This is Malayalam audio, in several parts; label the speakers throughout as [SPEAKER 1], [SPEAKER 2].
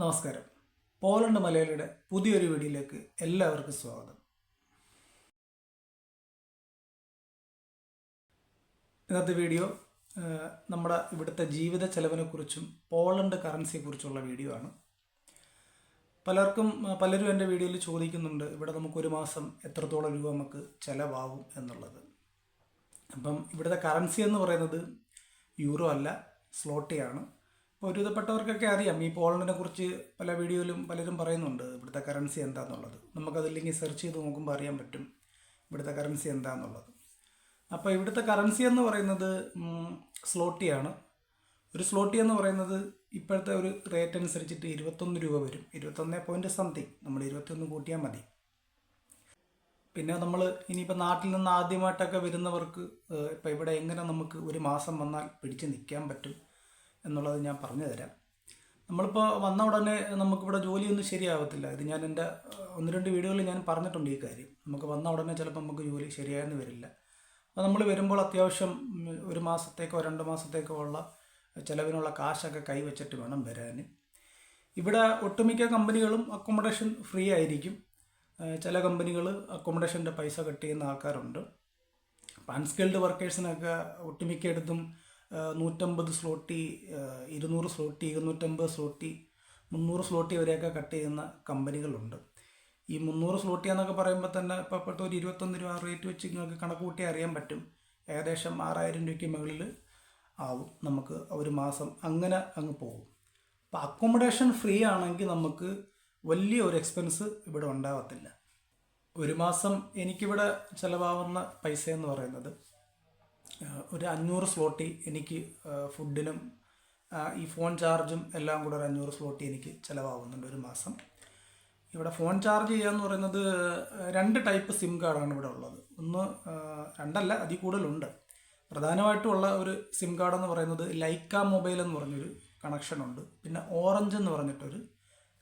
[SPEAKER 1] നമസ്കാരം. പോലണ്ട് മലയാളിയുടെ പുതിയൊരു വീഡിയോയിലേക്ക് എല്ലാവർക്കും സ്വാഗതം. ഇന്നത്തെ വീഡിയോ നമ്മുടെ ഇവിടുത്തെ ജീവിത ചെലവിനെക്കുറിച്ചും പോളണ്ട് കറൻസിയെക്കുറിച്ചുള്ള വീഡിയോ ആണ്. പലർക്കും പലരും എന്റെ വീഡിയോയിൽ ചോദിക്കുന്നുണ്ട് ഇവിടെ നമുക്ക് ഒരു മാസം എത്രത്തോളം രൂപ നമുക്ക് ചിലവാകും എന്നുള്ളത്. അപ്പം ഇവിടുത്തെ കറൻസി എന്ന് പറയുന്നത് യൂറോ അല്ല സ്ലോട്ടിയാണ്. അപ്പോൾ ഒരുവിധപ്പെട്ടവർക്കൊക്കെ അറിയാം. ഈ പോളണ്ടിനെ കുറിച്ച് പല വീഡിയോയിലും പലരും പറയുന്നുണ്ട് ഇവിടുത്തെ കറൻസി എന്താണെന്നുള്ളത് നമുക്കതില്ലെങ്കിൽ സെർച്ച് ചെയ്ത് നോക്കുമ്പോൾ അറിയാൻ പറ്റും ഇവിടുത്തെ കറൻസി എന്താണെന്നുള്ളത് അപ്പോൾ ഇവിടുത്തെ കറൻസി എന്ന് പറയുന്നത് സ്ലോട്ടിയാണ് ഒരു സ്ലോട്ടി എന്ന് പറയുന്നത് ഇപ്പോഴത്തെ ഒരു റേറ്റ് അനുസരിച്ചിട്ട് ഇരുപത്തൊന്ന് രൂപ വരും. ഇരുപത്തൊന്ന് പോയിന്റ് സംതിങ് നമ്മൾ ഇരുപത്തിയൊന്ന് കൂട്ടിയാൽ മതി. പിന്നെ നമ്മൾ ഇനിയിപ്പോൾ നാട്ടിൽ നിന്ന് ആദ്യമായിട്ടൊക്കെ വരുന്നവർക്ക് ഇപ്പോൾ ഇവിടെ എങ്ങനെ നമുക്ക് ഒരു മാസം വന്നാൽ പിടിച്ച് നിൽക്കാൻ പറ്റും? എന്നുള്ളത് ഞാൻ പറഞ്ഞു തരാം നമ്മളിപ്പോൾ വന്ന ഉടനെ നമുക്കിവിടെ ജോലിയൊന്നും ശരിയാവത്തില്ല. ഇത് ഞാൻ എന്റെ ഒന്ന് രണ്ട് വീഡിയോകളിൽ ഞാൻ പറഞ്ഞിട്ടുണ്ട് ഈ കാര്യം. നമുക്ക് വന്ന ഉടനെ ചിലപ്പോൾ നമുക്ക് ജോലി ശരിയായെന്ന് വരില്ല. അപ്പോൾ നമ്മൾ വരുമ്പോൾ അത്യാവശ്യം ഒരു മാസത്തേക്കോ രണ്ട് മാസത്തേക്കോ ഉള്ള ചിലവിനുള്ള കാശൊക്കെ കൈവച്ചിട്ട് വേണം വരാൻ ഇവിടെ ഒട്ടുമിക്ക കമ്പനികളും അക്കോമഡേഷൻ ഫ്രീ ആയിരിക്കും. ചില കമ്പനികൾ അക്കോമഡേഷന്റെ പൈസ കട്ട് ചെയ്യുന്ന ആൾക്കാരുണ്ട്. അൺസ്കിൽഡ് വർക്കേഴ്സിനൊക്കെ ഒട്ടുമിക്കയിടത്തും നൂറ്റമ്പത് സ്ലോട്ടി ഇരുന്നൂറ് സ്ലോട്ടി ഇരുന്നൂറ്റമ്പത് സ്ലോട്ടി മുന്നൂറ് സ്ലോട്ടി വരെയൊക്കെ കട്ട് ചെയ്യുന്ന കമ്പനികളുണ്ട്. ഈ മുന്നൂറ് സ്ലോട്ടി എന്നൊക്കെ പറയുമ്പോൾ തന്നെ ഇപ്പോൾ ഇപ്പോഴത്തെ ഒരു ഇരുപത്തൊന്ന് രൂപ റേറ്റ് വെച്ച് നിങ്ങൾക്ക് കണക്ക് കൂട്ടി അറിയാൻ പറ്റും. ഏകദേശം ആറായിരം രൂപയ്ക്ക് മുകളിൽ ആവും. നമുക്ക് ഒരു മാസം അങ്ങനെ അങ്ങ് പോകും. അപ്പോൾ അക്കോമഡേഷൻ ഫ്രീ ആണെങ്കിൽ നമുക്ക് വലിയ ഒരു എക്സ്പെൻസ് ഇവിടെ ഉണ്ടാവത്തില്ല. ഒരു മാസം എനിക്കിവിടെ ചിലവാകുന്ന പൈസ എന്ന് പറയുന്നത് ഒരു അഞ്ഞൂറ് സ്ലോട്ടി എനിക്ക് ഫുഡിനും ഈ ഫോൺ ചാർജും എല്ലാം കൂടെ ഒരു അഞ്ഞൂറ് സ്ലോട്ടി എനിക്ക് ചിലവാകുന്നുണ്ട് ഒരു മാസം. ഇവിടെ ഫോൺ ചാർജ് ചെയ്യുക എന്ന് പറയുന്നത് രണ്ട് ടൈപ്പ് സിം കാർഡാണ് ഇവിടെ ഉള്ളത്. ഒന്ന് രണ്ടല്ല അതിൽ കൂടുതലുണ്ട്. പ്രധാനമായിട്ടും ഉള്ള ഒരു സിം കാർഡ് എന്ന് പറയുന്നത് ലൈക്ക മൊബൈൽ എന്ന് പറഞ്ഞൊരു കണക്ഷനുണ്ട് പിന്നെ ഓറഞ്ച് എന്ന് പറഞ്ഞിട്ടൊരു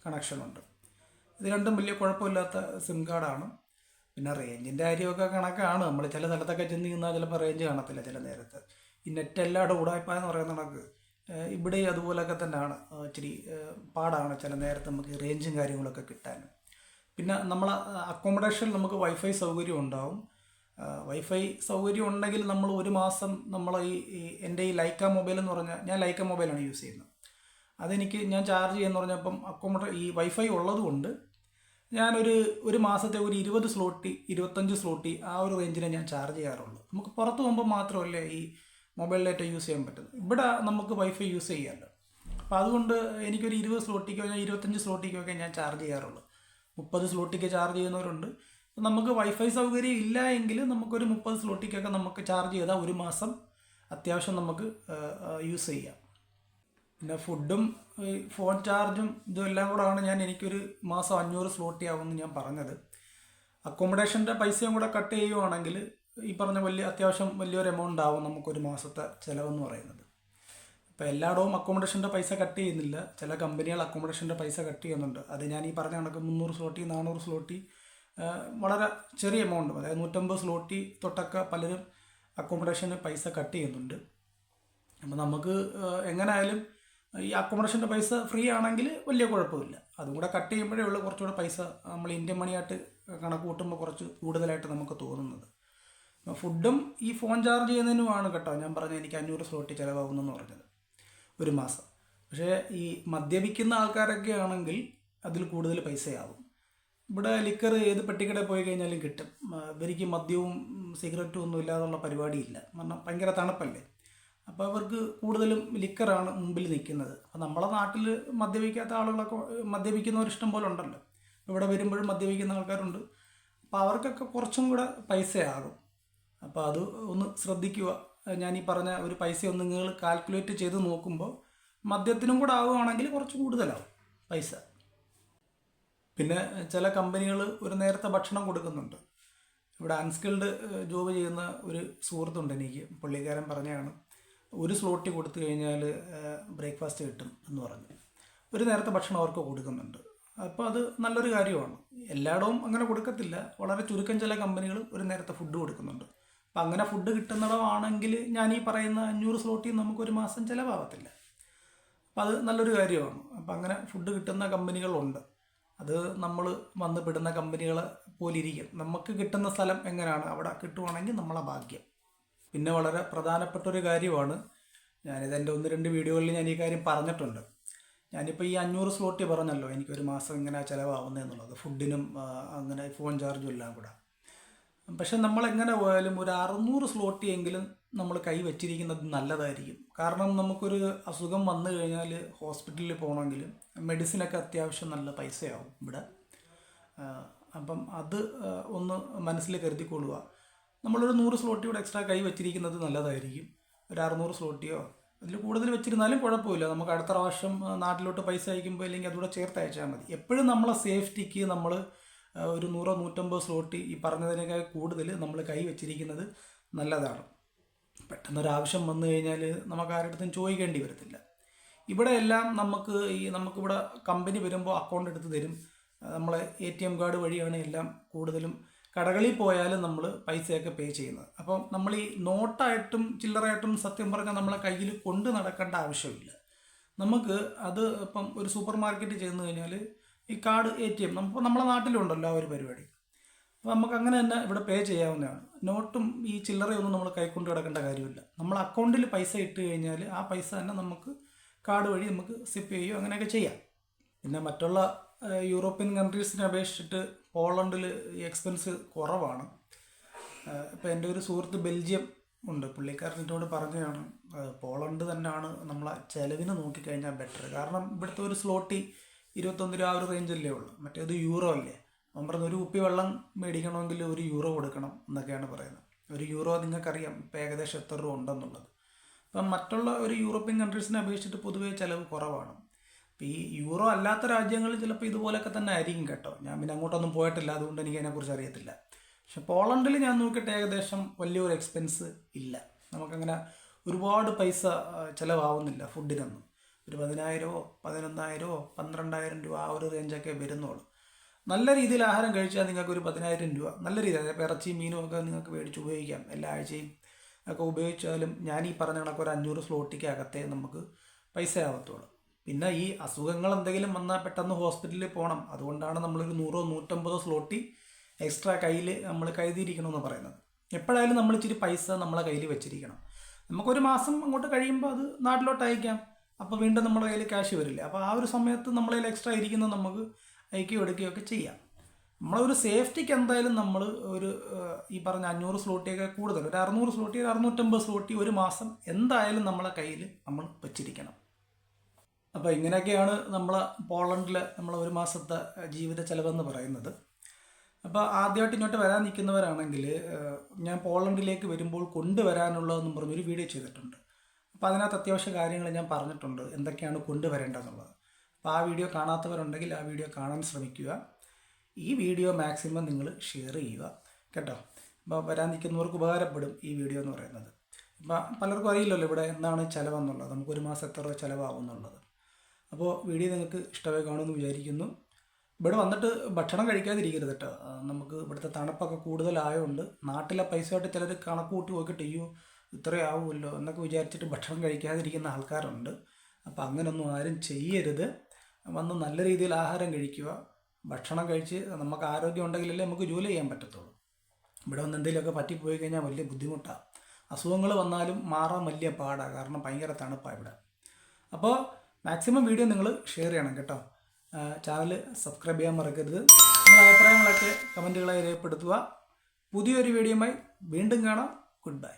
[SPEAKER 1] കണക്ഷനുണ്ട് ഇത് രണ്ടും വലിയ കുഴപ്പമില്ലാത്ത സിം കാർഡാണ് പിന്നെ റേഞ്ചിന്റെ കാര്യമൊക്കെ കണക്കാണ്. നമ്മൾ ചില സ്ഥലത്തൊക്കെ ചെന്ന് നിന്നാൽ ചിലപ്പോൾ റേഞ്ച് കാണത്തില്ല ചില നേരത്ത്. ഈ നെറ്റ് എല്ലായിടും ഉടായ്പ പറയുന്ന കണക്ക്. ഇവിടെ അതുപോലൊക്കെ തന്നെയാണ് ഇച്ചിരി പാടാണ് ചില നേരത്ത് നമുക്ക് റേഞ്ചും കാര്യങ്ങളൊക്കെ കിട്ടാൻ പിന്നെ നമ്മൾ അക്കോമഡേഷനിൽ നമുക്ക് വൈഫൈ സൗകര്യം ഉണ്ടാവും. വൈഫൈ സൗകര്യം ഉണ്ടെങ്കിൽ നമ്മൾ ഒരു മാസം നമ്മൾ ഈ എന്റെ ഈ ലൈക്ക മൊബൈൽ എന്ന് പറഞ്ഞാൽ ഞാൻ ലൈക്ക മൊബൈലാണ് യൂസ് ചെയ്യുന്നത്. അതെനിക്ക് ഞാൻ ചാർജ് ചെയ്യുന്ന പറഞ്ഞപ്പം അക്കോമഡേ ഈ വൈഫൈ ഉള്ളതുകൊണ്ട് ഞാനൊരു ഒരു മാസത്തെ ഒരു ഇരുപത് സ്ലോട്ടി ഇരുപത്തഞ്ച് സ്ലോട്ടി ആ ഒരു റേഞ്ചിനെ ഞാൻ ചാർജ് ചെയ്യാറുള്ളൂ. നമുക്ക് പുറത്ത് പോകുമ്പോൾ മാത്രമല്ലേ ഈ മൊബൈൽ ഡാറ്റ യൂസ് ചെയ്യാൻ പറ്റുന്നത്. ഇവിടെ നമുക്ക് വൈഫൈ യൂസ് ചെയ്യാമല്ലോ. അപ്പോൾ അതുകൊണ്ട് എനിക്കൊരു ഇരുപത് സ്ലോട്ടിക്കോ ഞാൻ ഇരുപത്തഞ്ച് സ്ലോട്ടിക്കോ ഒക്കെ ഞാൻ ചാർജ് ചെയ്യാറുള്ളൂ. മുപ്പത് സ്ലോട്ടിക്ക് ചാർജ് ചെയ്യുന്നവരുണ്ട്. നമുക്ക് വൈഫൈ സൗകര്യം ഇല്ല എങ്കിൽ നമുക്കൊരു മുപ്പത് സ്ലോട്ടിക്കൊക്കെ നമുക്ക് ചാർജ് ചെയ്താൽ ഒരു മാസം അത്യാവശ്യം നമുക്ക് യൂസ് ചെയ്യാം. പിന്നെ ഫുഡും ഫോൺ ചാർജും ഇതെല്ലാം കൂടെ ആണ് ഞാൻ എനിക്കൊരു മാസം അഞ്ഞൂറ് സ്ലോട്ടി ആവുമെന്ന് ഞാൻ പറഞ്ഞത്. അക്കോമഡേഷന്റെ പൈസയും കൂടെ കട്ട് ചെയ്യുവാണെങ്കിൽ ഈ പറഞ്ഞ വലിയ അത്യാവശ്യം വലിയൊരു എമൗണ്ട് ആവും നമുക്കൊരു മാസത്തെ ചിലവെന്ന് പറയുന്നത്. ഇപ്പോൾ എല്ലായിടവും അക്കോമഡേഷന്റെ പൈസ കട്ട് ചെയ്യുന്നില്ല. ചില കമ്പനികൾ അക്കോമഡേഷന്റെ പൈസ കട്ട് ചെയ്യുന്നുണ്ട്. അത് ഞാൻ ഈ പറഞ്ഞ കണക്ക് മുന്നൂറ് സ്ലോട്ടി നാനൂറ് സ്ലോട്ടി വളരെ ചെറിയ എമൗണ്ട് അതായത് നൂറ്റമ്പത് സ്ലോട്ടി തൊട്ടൊക്കെ പലരും അക്കോമഡേഷന് പൈസ കട്ട് ചെയ്യുന്നുണ്ട്. അപ്പോൾ നമുക്ക് എങ്ങനായാലും ഈ അക്കോമഡേഷന്റെ പൈസ ഫ്രീ ആണെങ്കിൽ വലിയ കുഴപ്പമില്ല. അതും കൂടെ കട്ട് ചെയ്യുമ്പോഴേ ഉള്ളൂ കുറച്ചുകൂടെ പൈസ നമ്മൾ ഇന്ത്യൻ മണിയായിട്ട് കണക്ക് കൂട്ടുമ്പോൾ കുറച്ച് കൂടുതലായിട്ട് നമുക്ക് തോന്നുന്നത്. ഫുഡും ഈ ഫോൺ ചാർജ് ചെയ്യുന്നതിനുമാണ് കേട്ടോ ഞാൻ പറഞ്ഞത് എനിക്ക് അഞ്ഞൂറ് സ്ലോട്ടി ചിലവാകുന്നെന്ന് പറഞ്ഞത്. ഒരു മാസം. പക്ഷേ ഈ മദ്യപിക്കുന്ന ആൾക്കാരൊക്കെ ആണെങ്കിൽ അതിൽ കൂടുതൽ പൈസയാവും. ഇവിടെ ലിക്കർ ഏത് പെട്ടിക്കടയിൽ പോയി കഴിഞ്ഞാലും കിട്ടും. ഇവർക്ക് മദ്യവും സിഗരറ്റും ഒന്നും ഇല്ലാതുള്ള പരിപാടിയില്ല. കാരണം ഭയങ്കര തണുപ്പല്ലേ? അപ്പോൾ അവർക്ക് കൂടുതലും ലിക്കറാണ് മുമ്പിൽ നിൽക്കുന്നത്. അപ്പോൾ നമ്മളെ നാട്ടിൽ മദ്യപിക്കാത്ത ആളുകളൊക്കെ മദ്യപിക്കുന്നവർ ഇഷ്ടം പോലെ ഉണ്ടല്ലോ. ഇവിടെ വരുമ്പോഴും മദ്യപിക്കുന്ന ആൾക്കാരുണ്ട്. അപ്പോൾ അവർക്കൊക്കെ കുറച്ചും കൂടെ പൈസയാകും. അപ്പോൾ അത് ഒന്ന് ശ്രദ്ധിക്കുക. ഞാൻ ഈ പറഞ്ഞ ഒരു പൈസ ഒന്ന് നിങ്ങൾ കാൽക്കുലേറ്റ് ചെയ്ത് നോക്കുമ്പോൾ മദ്യത്തിനും കൂടെ ആവുകയാണെങ്കിൽ കുറച്ച് കൂടുതലാവും പൈസ. പിന്നെ ചില കമ്പനികൾ ഒരു നേരത്തെ ഭക്ഷണം കൊടുക്കുന്നുണ്ട്. ഇവിടെ അൺസ്കിൽഡ് ജോബ് ചെയ്യുന്ന ഒരു സുഹൃത്തുണ്ട് എനിക്ക്. പുള്ളിക്കാരൻ പറഞ്ഞതാണ്. ഒരു സ്ലോട്ടി കൊടുത്തു കഴിഞ്ഞാൽ ബ്രേക്ക്ഫാസ്റ്റ് കിട്ടും എന്ന് പറഞ്ഞു. ഒരു നേരത്തെ ഭക്ഷണം അവർക്ക് കൊടുക്കുന്നുണ്ട്. അപ്പോൾ അത് നല്ലൊരു കാര്യമാണ്. എല്ലായിടവും അങ്ങനെ കൊടുക്കത്തില്ല. വളരെ ചുരുക്കം ചില കമ്പനികൾ ഒരു നേരത്തെ ഫുഡ് കൊടുക്കുന്നുണ്ട്. അപ്പം അങ്ങനെ ഫുഡ് കിട്ടുന്നിടമാണെങ്കിൽ ഞാൻ ഈ പറയുന്ന അഞ്ഞൂറ് സ്ലോട്ടി നമുക്കൊരു മാസം ചിലവാകത്തില്ല അപ്പം അത് നല്ലൊരു കാര്യമാണ്. അപ്പം അങ്ങനെ ഫുഡ് കിട്ടുന്ന കമ്പനികളുണ്ട് അത് നമ്മൾ വന്ന് പെടുന്ന കമ്പനികളെ പോലിരിക്കും നമുക്ക് കിട്ടുന്ന സ്ഥലം എങ്ങനെയാണ്? അവിടെ കിട്ടുവാണെങ്കിൽ നമ്മളെ ഭാഗ്യം. പിന്നെ വളരെ പ്രധാനപ്പെട്ട ഒരു കാര്യമാണ്. ഞാനിത് എന്റെ ഒന്ന് രണ്ട് വീഡിയോകളിൽ ഞാൻ ഈ കാര്യം പറഞ്ഞിട്ടുണ്ട്. ഞാനിപ്പോൾ ഈ അഞ്ഞൂറ് സ്ലോട്ടി പറഞ്ഞല്ലോ എനിക്ക് ഒരു മാസം ഇങ്ങനെ ചിലവാകുന്നതെന്നുള്ളത് ഫുഡിനും അങ്ങനെ ഫോൺ ചാർജും എല്ലാം കൂടെ. പക്ഷെ നമ്മളെങ്ങനെ പോയാലും ഒരു അറുന്നൂറ് സ്ലോട്ടി എങ്കിലും നമ്മൾ കൈ വെച്ചിരിക്കുന്നത് നല്ലതായിരിക്കും. കാരണം നമുക്കൊരു അസുഖം വന്നു കഴിഞ്ഞാൽ ഹോസ്പിറ്റലിൽ പോകണമെങ്കിൽ മെഡിസിനൊക്കെ അത്യാവശ്യം നല്ല പൈസയാവും ഇവിടെ. അപ്പം അത് ഒന്ന് മനസ്സിൽ കരുതിക്കൊള്ളുക. നമ്മളൊരു നൂറ് സ്ലോട്ടി കൂടെ എക്സ്ട്രാ കൈ വെച്ചിരിക്കുന്നത് നല്ലതായിരിക്കും. ഒരു അറുന്നൂറ് സ്ലോട്ടിയോ അതിൽ കൂടുതൽ വെച്ചിരുന്നാലും കുഴപ്പമില്ല. നമുക്ക് അടുത്ത പ്രാവശ്യം നാട്ടിലോട്ട് പൈസ അയക്കുമ്പോൾ അല്ലെങ്കിൽ അതുകൂടെ ചേർത്ത് അയച്ചാൽ മതി. എപ്പോഴും നമ്മളെ സേഫ്റ്റിക്ക് നമ്മൾ ഒരു നൂറോ നൂറ്റമ്പത് സ്ലോട്ടി ഈ പറഞ്ഞതിനേക്കാൾ കൂടുതൽ നമ്മൾ കൈ വെച്ചിരിക്കുന്നത് നല്ലതാണ്. പെട്ടെന്നൊരാവശ്യം വന്നു കഴിഞ്ഞാൽ നമുക്ക് ആരുടെ ചോദിക്കേണ്ടി വരത്തില്ല. ഇവിടെ എല്ലാം നമുക്ക് ഈ നമുക്കിവിടെ കമ്പനി വരുമ്പോൾ അക്കൗണ്ട് എടുത്ത് തരും. നമ്മളെ എ ടി എം കാർഡ് വഴിയാണ് എല്ലാം കൂടുതലും കടകളിൽ പോയാലും നമ്മൾ പൈസയൊക്കെ പേ ചെയ്യുന്നത്. അപ്പം നമ്മൾ ഈ നോട്ടായിട്ടും ചില്ലറായിട്ടും സത്യം പറഞ്ഞാൽ നമ്മളെ കയ്യിൽ കൊണ്ട് നടക്കേണ്ട ആവശ്യമില്ല. നമുക്ക് അത് ഇപ്പം ഒരു സൂപ്പർ മാർക്കറ്റിൽ ചെന്ന് കഴിഞ്ഞാൽ ഈ കാർഡ് എ ടി എം നമുക്ക് നമ്മളെ നാട്ടിലുണ്ടല്ലോ ആ ഒരു പരിപാടി. അപ്പോൾ നമുക്ക് അങ്ങനെ തന്നെ ഇവിടെ പേ ചെയ്യാവുന്നതാണ്. നോട്ടും ഈ ചില്ലറയൊന്നും നമ്മൾ കൈക്കൊണ്ട് കിടക്കേണ്ട കാര്യമില്ല. നമ്മൾ അക്കൗണ്ടിൽ പൈസ ഇട്ട് കഴിഞ്ഞാൽ ആ പൈസ തന്നെ നമുക്ക് കാർഡ് വഴി നമുക്ക് സിപ്പ് ചെയ്യുകയോ അങ്ങനെയൊക്കെ ചെയ്യാം. പിന്നെ മറ്റുള്ള യൂറോപ്യൻ കൺട്രീസിനെ അപേക്ഷിച്ചിട്ട് പോളണ്ടിൽ എക്സ്പെൻസ് കുറവാണ്. ഇപ്പോൾ എന്റെ ഒരു സുഹൃത്ത് ബെൽജിയം ഉണ്ട്. പുള്ളിക്കാരൻ എന്നോട് പറഞ്ഞതാണ് പോളണ്ട് തന്നെയാണ് നമ്മളെ ചിലവിന് നോക്കിക്കഴിഞ്ഞാൽ ബെറ്റർ കാരണം ഇവിടുത്തെ ഒരു സ്ലോട്ടി ഇരുപത്തൊന്ന് രൂപ ആ ഒരു റേഞ്ചല്ലേ ഉള്ളൂ. മറ്റേത് യൂറോ അല്ലേ? അവൻ പറഞ്ഞ ഒരു കുപ്പി വെള്ളം മേടിക്കണമെങ്കിൽ ഒരു യൂറോ കൊടുക്കണം എന്നൊക്കെയാണ് പറയുന്നത്. ഒരു യൂറോ നിങ്ങൾക്കറിയാം ഇപ്പം ഏകദേശം എത്ര രൂപ ഉണ്ടെന്നുള്ളത്. അപ്പം മറ്റുള്ള ഒരു യൂറോപ്യൻ കൺട്രീസിനെ അപേക്ഷിച്ചിട്ട് പൊതുവേ ചിലവ് കുറവാണ്. ഈ യൂറോ അല്ലാത്ത രാജ്യങ്ങളിൽ ചിലപ്പോൾ ഇതുപോലൊക്കെ തന്നെ ആയിരിക്കും കേട്ടോ. ഞാൻ പിന്നെ അങ്ങോട്ടൊന്നും പോയിട്ടില്ല അതുകൊണ്ട് എനിക്ക് അതിനെക്കുറിച്ച് അറിയത്തില്ല. പക്ഷെ പോളണ്ടിൽ ഞാൻ നോക്കിയിട്ട് ഏകദേശം വലിയൊരു എക്സ്പെൻസ് ഇല്ല. നമുക്കങ്ങനെ ഒരുപാട് പൈസ ചിലവാവുന്നില്ല ഫുഡിനൊന്നും ഒരു പതിനായിരമോ പതിനൊന്നായിരമോ പന്ത്രണ്ടായിരം രൂപ ആ ഒരു റേഞ്ചൊക്കെ വരുന്നുള്ളൂ. നല്ല രീതിയിൽ ആഹാരം കഴിച്ചാൽ നിങ്ങൾക്ക് ഒരു പതിനായിരം രൂപ നല്ല രീതിയിൽ അതായത് ഇറച്ചിയും മീനും ഒക്കെ നിങ്ങൾക്ക് മേടിച്ച് ഉപയോഗിക്കാം. എല്ലാ ആഴ്ചയും ഒക്കെ ഉപയോഗിച്ചാലും ഞാൻ ഈ പറഞ്ഞ കണക്ക് ഒരു അഞ്ഞൂറ് സ്ലോട്ടിക്ക് അകത്തേ നമുക്ക് പൈസ ആവത്തുള്ളൂ പിന്നെ ഈ അസുഖങ്ങൾ എന്തെങ്കിലും വന്നാൽ പെട്ടെന്ന് ഹോസ്പിറ്റലിൽ പോകണം അതുകൊണ്ടാണ് നമ്മളൊരു നൂറോ നൂറ്റമ്പതോ സ്ലോട്ടി എക്സ്ട്രാ കയ്യിൽ നമ്മൾ കരുതിയിരിക്കണമെന്ന് പറയുന്നത്. എപ്പോഴായാലും നമ്മൾ ഇച്ചിരി പൈസ നമ്മളെ കയ്യിൽ വെച്ചിരിക്കണം. നമുക്കൊരു മാസം അങ്ങോട്ട് കഴിയുമ്പോൾ അത് നാട്ടിലോട്ട് അയക്കാം. അപ്പോൾ വീണ്ടും നമ്മുടെ കയ്യിൽ ക്യാഷ് വരില്ല. അപ്പോൾ ആ ഒരു സമയത്ത് നമ്മളെ എക്സ്ട്രാ ഇരിക്കുന്നത് നമുക്ക് അയക്കുകയോ എടുക്കുകയോ ഒക്കെ ചെയ്യാം. നമ്മളൊരു സേഫ്റ്റിക്ക് എന്തായാലും നമ്മൾ ഒരു ഈ പറഞ്ഞ അഞ്ഞൂറ് സ്ലോട്ടിയൊക്കെ കൂടുതൽ. ഒരു അറുന്നൂറ് സ്ലോട്ടി അറുന്നൂറ്റമ്പത് സ്ലോട്ടി ഒരു മാസം എന്തായാലും നമ്മളെ കയ്യിൽ നമ്മൾ വെച്ചിരിക്കണം. അപ്പോൾ ഇങ്ങനെയൊക്കെയാണ് നമ്മൾ പോളണ്ടിൽ നമ്മൾ ഒരു മാസത്തെ ജീവിത ചെലവെന്ന് പറയുന്നത്. അപ്പോൾ ആദ്യമായിട്ട് ഇങ്ങോട്ട് വരാൻ നിൽക്കുന്നവരാണെങ്കിൽ ഞാൻ പോളണ്ടിലേക്ക് വരുമ്പോൾ കൊണ്ടുവരാനുള്ളതെന്നും പറഞ്ഞൊരു വീഡിയോ ചെയ്തിട്ടുണ്ട്. അപ്പോൾ അതിനകത്ത് അത്യാവശ്യ കാര്യങ്ങൾ ഞാൻ പറഞ്ഞിട്ടുണ്ട്. എന്തൊക്കെയാണ് കൊണ്ടുവരേണ്ടതെന്നുള്ളത്. അപ്പോൾ ആ വീഡിയോ കാണാത്തവരുണ്ടെങ്കിൽ ആ വീഡിയോ കാണാൻ ശ്രമിക്കുക. ഈ വീഡിയോ മാക്സിമം നിങ്ങൾ ഷെയർ ചെയ്യുക. കേട്ടോ? അപ്പോൾ വരാൻ നിൽക്കുന്നവർക്ക് ഉപകാരപ്പെടും ഈ വീഡിയോ എന്ന് പറയുന്നത്. അപ്പോൾ പലർക്കും അറിയില്ലല്ലോ ഇവിടെ എന്താണ് ചിലവെന്നുള്ളത്. നമുക്കൊരു മാസം എത്ര രൂപ അപ്പോൾ വീഡിയോ നിങ്ങൾക്ക് ഇഷ്ടമായി കാണുമെന്ന് വിചാരിക്കുന്നു. ഇവിടെ വന്നിട്ട് ഭക്ഷണം കഴിക്കാതിരിക്കരുത് കേട്ടോ. നമുക്ക് ഇവിടുത്തെ തണുപ്പൊക്കെ കൂടുതലായതുകൊണ്ട് നാട്ടിലെ പൈസയായിട്ട് ചിലർ കണക്ക് കൂട്ടി നോക്കിയിട്ട് അയ്യോ ഇത്രയാവുമല്ലോ എന്നൊക്കെ വിചാരിച്ചിട്ട് ഭക്ഷണം കഴിക്കാതിരിക്കുന്ന ആൾക്കാരുണ്ട്. അപ്പോൾ അങ്ങനൊന്നും ആരും ചെയ്യരുത്. വന്ന് നല്ല രീതിയിൽ ആഹാരം കഴിക്കുക. ഭക്ഷണം കഴിച്ച് നമുക്ക് ആരോഗ്യം ഉണ്ടെങ്കിലല്ലേ നമുക്ക് ജോലി ചെയ്യാൻ പറ്റത്തുള്ളൂ. ഇവിടെ വന്ന് എന്തെങ്കിലുമൊക്കെ പറ്റിപ്പോയി കഴിഞ്ഞാൽ വലിയ ബുദ്ധിമുട്ടാണ് അസുഖങ്ങൾ വന്നാലും മാറാൻ വലിയ പാടാണ് കാരണം ഭയങ്കര തണുപ്പാണ് ഇവിടെ. അപ്പോൾ മാക്സിമം വീഡിയോ നിങ്ങൾ ഷെയർ ചെയ്യണം കേട്ടോ. ചാനൽ സബ്സ്ക്രൈബ് ചെയ്യാൻ മറക്കരുത്. നിങ്ങളുടെ അഭിപ്രായങ്ങളൊക്കെ കമന്റുകളായി രേഖപ്പെടുത്തുക. പുതിയൊരു വീഡിയോയുമായി വീണ്ടും കാണാം. Good bye